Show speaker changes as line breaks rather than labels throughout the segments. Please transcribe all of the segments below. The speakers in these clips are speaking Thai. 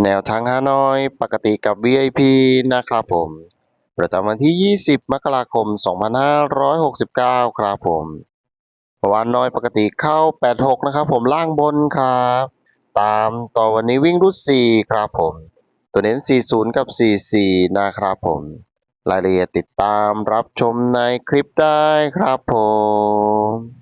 แนวทางฮานอยปกติกับ VIP นะครับผม ประจำวันที่ 20 มกราคม 2569 ครับผมวานน้อยปกติเข้า 86 นะครับผมล่างบนครับ ตามต่อวันนี้วิ่งรุด4ครับผม ตัวเน้น 40 กับ 44 นะครับผม รายละเอียดติดตามรับชมในคลิปได้ครับผม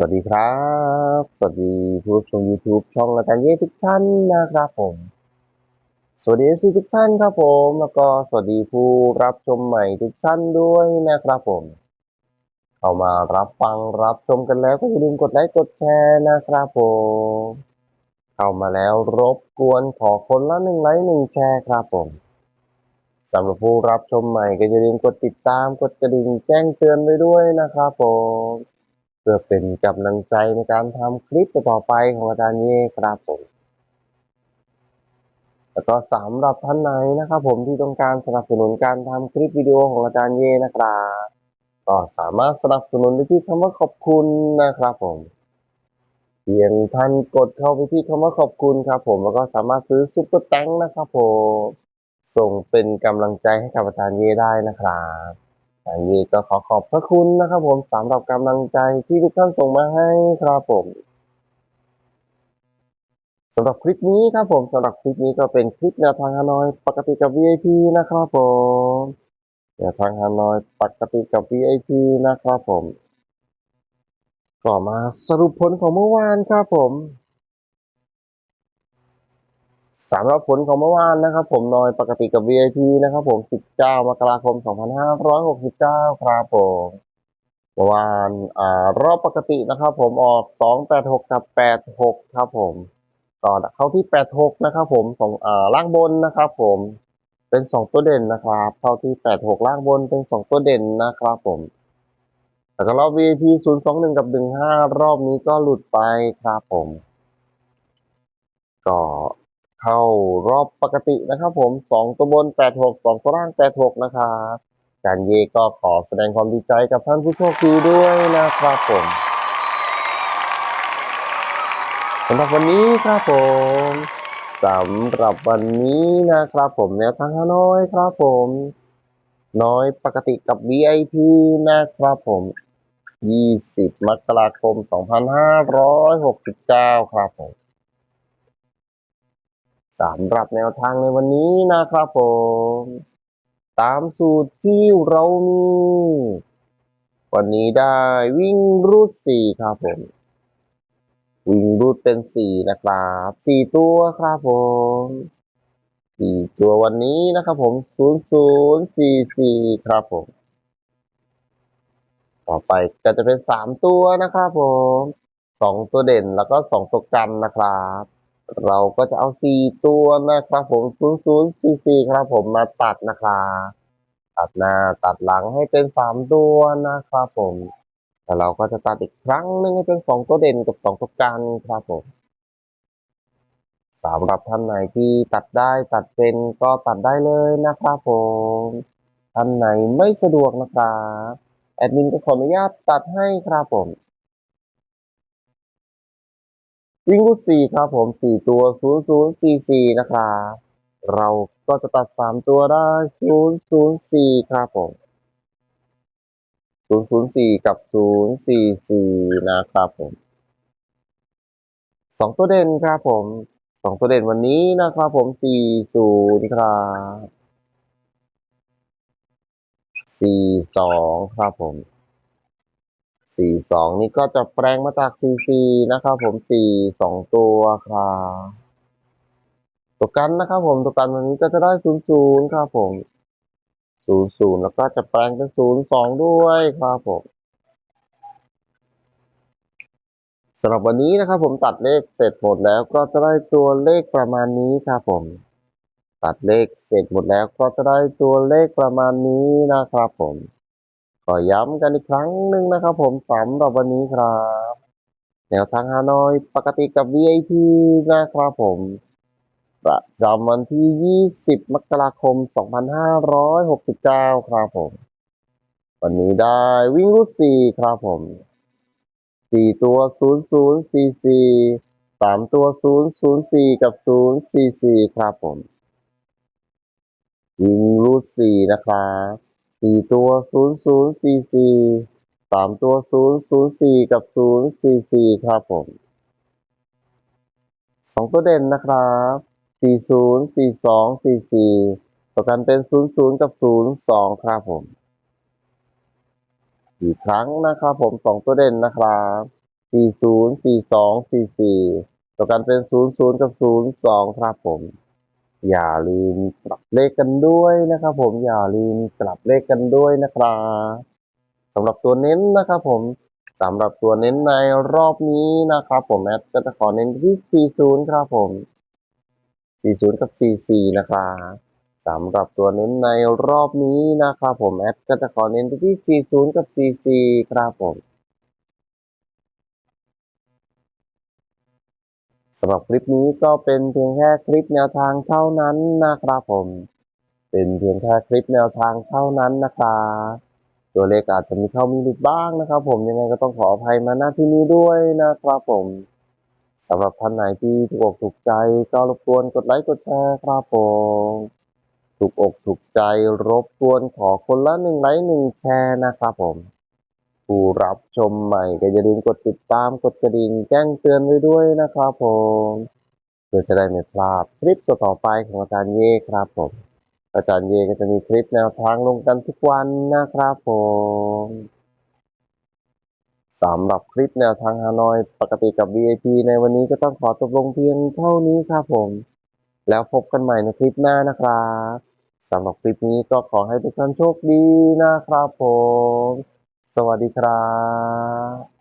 สวัสดีครับ สวัสดีผู้ชม YouTube ช่องอาจารย์เย่ทุกท่านนะครับผม สวัสดี FC ทุกท่านครับผม แล้วก็สวัสดีผู้รับชมใหม่ทุกท่านด้วยนะครับผม เข้ามารับฟังรับชมกันแล้วก็อย่าลืมกดไลค์กดแชร์นะครับผม เข้ามาแล้วรบกวนขอคนละหนึ่งไลค์หนึ่งแชร์ครับผมสำหรับผู้รับชมใหม่ก็อย่าลืมกดติดตามกดกระดิ่งแจ้งเตือนไว้ด้วยนะครับผม พื่อเป็นกำลังใจในการทำคลิปต่อไปของอาจารย์เย่ครับผมแล้วก็สำหรับท่านไหนนะครับ ผมที่ต้องการสนับสนุนการทำคลิปวิดีโอของอาจารย์เย่นะครับก็สามารถสนับสนุนได้ที่คำว่าขอบคุณนะครับ ผมเพียงท่านกดเข้าไปที่คำว่าขอบคุณครับ ผมแล้วก็สามารถซื้อซุปเปอร์แตงนะครับผมส่งเป็นกำลังใจให้กับอาจารย์เย่ได้นะครับ อาจารย์เย่ก็ขอขอบพระคุณนะครับผมสำหรับกำลังใจที่ทุกท่านส่งมาให้ครับผมสำหรับคลิปนี้ครับผมสำหรับคลิปนี้ก็เป็นคลิปแนวทางฮานอยปกติกับ VIP นะครับผมแนวทางฮานอยปกติกับ VIP นะครับผมก็มาสรุปผลของเมื่อวานครับผม สำหรับผลของเมื่อวานนะครับ ผมนอยปกติกับ VIP นะครับ ผม 19 มกราคม 2569 ครับผมเมื่อวานอ่ารอบปกตินะครับ ผมออก 286 กับ 86 ครับผมก็เข้าที่ 86 นะครับ ผมสองอ่าล่างบนนะครับ ผมเป็น 2 ตัวเด่นนะครับ เข้าที่ 86 ล่างบนเป็น 2 ตัวเด่นนะครับ ผมแล้วก็รอบ VIP 021 กับ 15 รอบนี้ก็หลุดไปครับผม ก็ เข้ารอบปกตินะครับผม2ตัวบน86 2ตัวล่าง86นะครับจานเยก็ขอแสดงความดีใจกับท่านผู้โชคดีด้วยนะครับผมสำหรับวันนี้ครับผมสำหรับวันนี้นะครับผมแนวทางฮานอยครับผม น้อยปกติกับ VIP นะครับผม 20 มกราคม 2569 ครับผม สำหรับแนวทางในวันนี้นะครับผม ตามสูตรที่เรามี วันนี้ได้วิ่งรูด4ครับผม วิ่งรูดเป็น4นะครับ4ตัวครับผม4ตัววันนี้นะครับผม0044ครับผม ต่อไปก็จะเป็นสามตัวนะครับผมสองตัวเด่นแล้วก็สองตัวกันนะครับ เราก็จะเอาสี่ตัวนะครับผมศูนย์ศูนย์สี่สี่ครับผมมาตัดนะครับตัดหน้าตัดหลังให้เป็นสามตัวนะครับผมแต่เราก็จะตัดอีกครั้งหนึงให้เป็นสองตัวเด่นกับสองตัวกันครับผมสำหรับท่านไหนที่ตัดได้ตัดเป็นก็ตัดได้เลยนะครับผมท่านไหนไม่สะดวกนะครับแอดมินก็ขออนุญาตตัดให้ครับผม วิ่งรูดสี่ครับผมสี่ตัวศูนย์ศูนย์สี่สี่นะครับเราก็จะตัดสามตัวได้ศูนย์ศูนย์สี่ครับผมศูนย์ศูนย์สี่กับศูนย์สี่สี่นะครับผมสองตัวเด่นครับผมสองตัวเด่นวันนี้นะครับผมสี่ศูนย์ครับสี่สองครับผม สี่สองนี่ก็จะแปลงมาจากสี่สี่นะครับผมสี่สองตัวครับตัวกันนะครับผมตัวกันวันนี้ก็จะได้ศูนย์ศูนย์ครับผมศูนย์ศูนย์แล้วก็จะแปลงเป็นศูนย์สองด้วยครับผมสำหรับวันนี้นะครับผมตัดเลขเสร็จหมดแล้วก็จะได้ตัวเลขประมาณนี้ครับผม ตัดเลขเสร็จหมดแล้วก็จะได้ตัวเลขประมาณนี้นะครับผม ขอย้ำกันอีกครั้งหนึ่งนะครับ ผมสำหรับวันนี้ครับ แนวทางฮานอยปกติกับ VIP นะครับผมประจำวันที่ 20 มกราคม 2569 ครับผม วันนี้ได้วิ่งรูด4ครับผมสี่ตัวศูนย์ศูนย์สี่สี่สามตัวศูนย์ศูนย์สี่กับศูนย์สี่สี่ครับผมยิงรูดสี่นะครับ สี่ตัวศูนย์ศูนย์สี่สี่สามตัวศูนย์ศูนย์สี่กับศูนย์สี่สี่ครับผมสองตัวเด่นนะครับสี่ศูนย์สี่สองสี่สี่ต่อกันเป็นศูนย์ศูนย์กับศูนย์สองครับผมอีกครั้งนะครับผมสองตัวเด่นนะครับ40 42 44ต่อกันเป็น00กับ02ครับผม อย่าลืมกลับเลขกันด้วยนะครับ ผมอย่าลืมกลับเลขกันด้วยนะครับสำหรับตัวเน้นนะครับ ผมสำหรับตัวเน้นในรอบนี้นะครับ ผมแอดก็จะขอเน้นที่ 40 ครับผม 40 กับ 44 นะครับสำหรับตัวเน้นในรอบนี้นะครับ ผมแอดก็จะขอเน้นที่ 40 กับ 44 ครับผม สำหรับคลิปนี้ก็เป็นเพียงแค่คลิปแนวทางเท่านั้นนะครับผม เป็นเพียงแค่คลิปแนวทางเท่านั้นนะครับตัวเลขอาจจะมีเข้ามีหลุดบ้างนะครับ ผมยังไงก็ต้องขออภัยมาณที่นี้ด้วยนะครับผมสำหรับท่านไหนที่ถูกอกถูกใจก็รบกวนกดไลค์กดแชร์ครับผมถูกอกถูกใจรบกวนขอคนละหนึ่งไลค์หนึ่งแชร์นะครับผม ผู้รับชมใหม่ก็อย่าลืมกดติดตามกดกระดิ่งแจ้งเตือนไว้ด้วยนะครับผมเพื่อจะได้ไม่พลาดคลิปต่อไปของอาจารย์เย่ครับผม อาจารย์เย่ก็จะมีคลิปแนวทางลงกันทุกวันนะครับผมสำหรับคลิปแนวทางฮานอย ปกติกับ VIP ในวันนี้ก็ต้องขอจบลงเพียงเท่านี้ครับผม แล้วพบกันใหม่ในคลิปหน้านะครับสำหรับคลิปนี้ก็ขอให้ทุกท่านโชคดีนะครับผม สวัสดีครับ